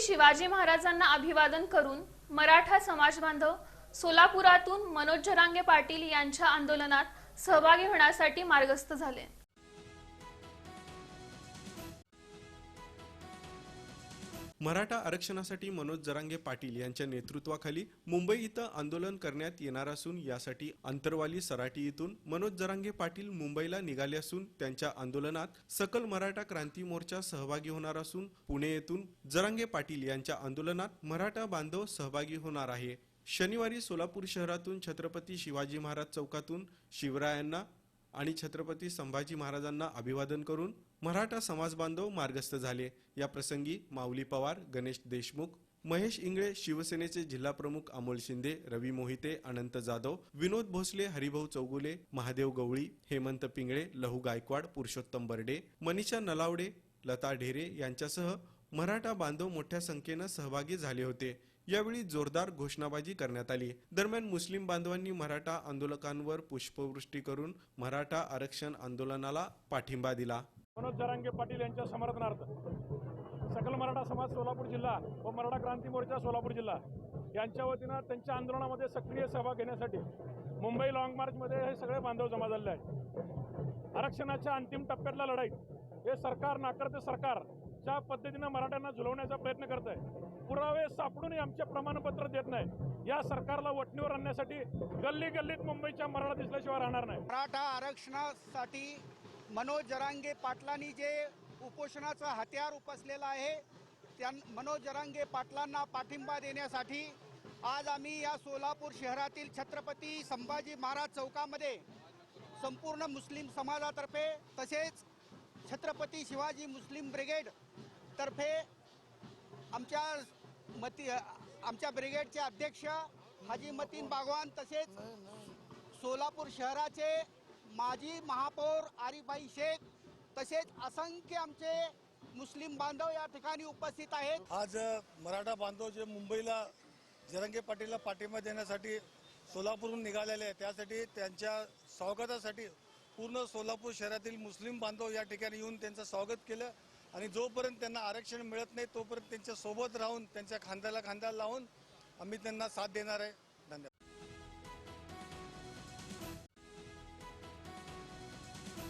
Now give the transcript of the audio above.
शिवाजी महाराजांना अभिवादन करून मराठा समाज बांधव सोलापुरातून मनोज जरांगे पाटील यांच्या आंदोलनात सहभागी होण्यासाठी मार्गस्थ झाले. मराठा आरक्षणासाठी मनोज जरांगे पाटील यांच्या नेतृत्वाखाली मुंबई इथं आंदोलन करण्यात येणार असून यासाठी अंतरवाली सराटी इथून मनोज जरांगे पाटील मुंबईला निघाले असून त्यांच्या आंदोलनात सकल मराठा क्रांती मोर्चा सहभागी होणार असून पुणे येथून जरांगे पाटील यांच्या आंदोलनात मराठा बांधव सहभागी होणार आहे. शनिवारी सोलापूर शहरातून छत्रपती शिवाजी महाराज चौकातून शिवरायांना आणि छत्रपती संभाजी महाराजांना अभिवादन करून मराठा समाज बांधव मार्गस्थ झाले. या प्रसंगी माऊली पवार गणेश देशमुख महेश इंगळे शिवसेनेचे जिल्हा प्रमुख अमोल शिंदे रवी मोहिते अनंत जाधव विनोद भोसले हरिभाऊ चौगुले महादेव गवळी हेमंत पिंगळे लहू गायकवाड पुरुषोत्तम बर्डे मनीषा नलावडे लता ढेरे यांच्यासह मराठा बांधव मोठ्या संख्येनं सहभागी झाले होते. यावेळी जोरदार घोषणाबाजी करण्यात आली. दरम्यान मुस्लिम बांधवांनी मराठा आंदोलकांवर पुष्पवृष्टी करून मराठा आरक्षण आंदोलनाला पाठिंबा दिला. मनोज जरांगे पाटील यांच्या समर्थनार्थ सकल मराठा समाज सोलापूर जिल्हा व मराठा क्रांती मोर्चा सोलापूर जिल्हा यांच्या वतीनं त्यांच्या आंदोलनामध्ये सक्रिय सहभाग घेण्यासाठी मुंबई लाँग मार्चमध्ये हे सगळे बांधव जमा झालेले आहेत. आरक्षणाच्या अंतिम टप्प्यातल्या लढाईत हे सरकार नाकर्ते सरकार ज्या पद्धतीनं मराठ्यांना झुलवण्याचा प्रयत्न करत आहे पुरावे सापडूनही आमचे प्रमाणपत्र देत नाही. या सरकारला वटणीवर आणण्यासाठी गल्ली गल्लीत मुंबईच्या मराठा दिसल्याशिवाय राहणार नाही. मराठा आरक्षणासाठी मनोज जरांगे पाटलांनी जे उपोषणाचं हत्यार उपसलेलं आहे त्या मनोज जरांगे पाटलांना पाठिंबा देण्यासाठी आज आम्ही या सोलापूर शहरातील छत्रपती संभाजी महाराज चौकामध्ये संपूर्ण मुस्लिम समाजातर्फे तसेच छत्रपती शिवाजी मुस्लिम ब्रिगेड तर्फे आमच्या मती आमच्या ब्रिगेडचे अध्यक्ष हाजी मतीन बागवान तसेच सोलापूर शहराचे माजी महापौर आरिफाई शेख तसेच असंख्य आमचे मुस्लिम बांधव या ठिकाणी उपस्थित आहेत. आज मराठा बांधव जे मुंबईला जरंगे पाटीलला पाठिंबा देण्यासाठी सोलापूरहून निघालेले आहे त्यासाठी त्यांच्या स्वागतासाठी पूर्ण सोलापूर शहरातील मुस्लिम बांधव या ठिकाणी येऊन त्यांचं स्वागत केलं. आणि जोपर्यंत त्यांना आरक्षण मिळत नाही तोपर्यंत त्यांच्यासोबत राहून त्यांच्या खांद्याला खांद्याला लावून आम्ही त्यांना साथ देणार आहे.